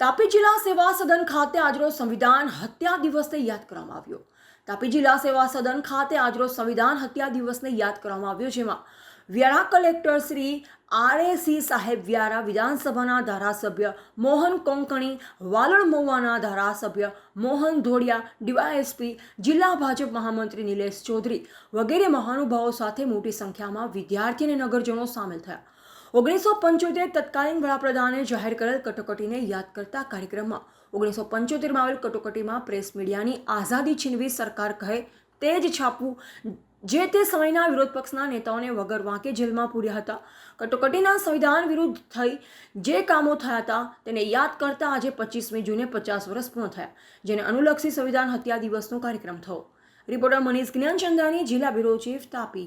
તાપી જિલ્લા સેવા સદન ખાતે આજરોજ સંવિધાન હત્યા દિવસને યાદ કરવામાં આવ્યો. તાપી જિલ્લા સેવા સદન ખાતે આજરોજ સંવિધાન હત્યા દિવસને યાદ કરવામાં આવ્યો, જેમાં Vyara collector Shri R A C સાહેબ વ્યારા, વિધાનસભાના ધારાસભ્ય મોહન કોંકણી વાલણ મહુવાના ધારાસભ્ય મોહન ધોડિયા ડીવાયએસપી, જિલ્લા ભાજપ મહામંત્રી નિલેશ ચૌધરી વગેરે મહાનુભાવો સાથે મોટી સંખ્યામાં વિદ્યાર્થી અને નગરજનો સામેલ થયા. ઓગણીસો પંચોતેર તત્કાલીન વડાપ્રધાને જાહેર કરેલ કટોકટીને યાદ કરતા કાર્યક્રમમાં ઓગણીસો પંચોતેરમાં આવેલ કટોકટીમાં પ્રેસ મીડિયાની આઝાદી છીનવી સરકાર કહે તે જ છાપવું જે તે સમયના વિરોધ પક્ષના નેતાઓને વગર વાંકે જેલમાં પૂર્યા હતા. કટોકટીના સંવિધાન વિરુદ્ધ થઈ જે કામો થયા હતા તેને યાદ કરતા આજે પચીસમી જૂને પચાસ વર્ષ પૂર્ણ થયા, જેને અનુલક્ષી સંવિધાન હત્યા દિવસનો કાર્યક્રમ થયો. રિપોર્ટર મનીષ જ્ઞાનચંદાની જિલ્લા બ્યુરો ચીફ તાપી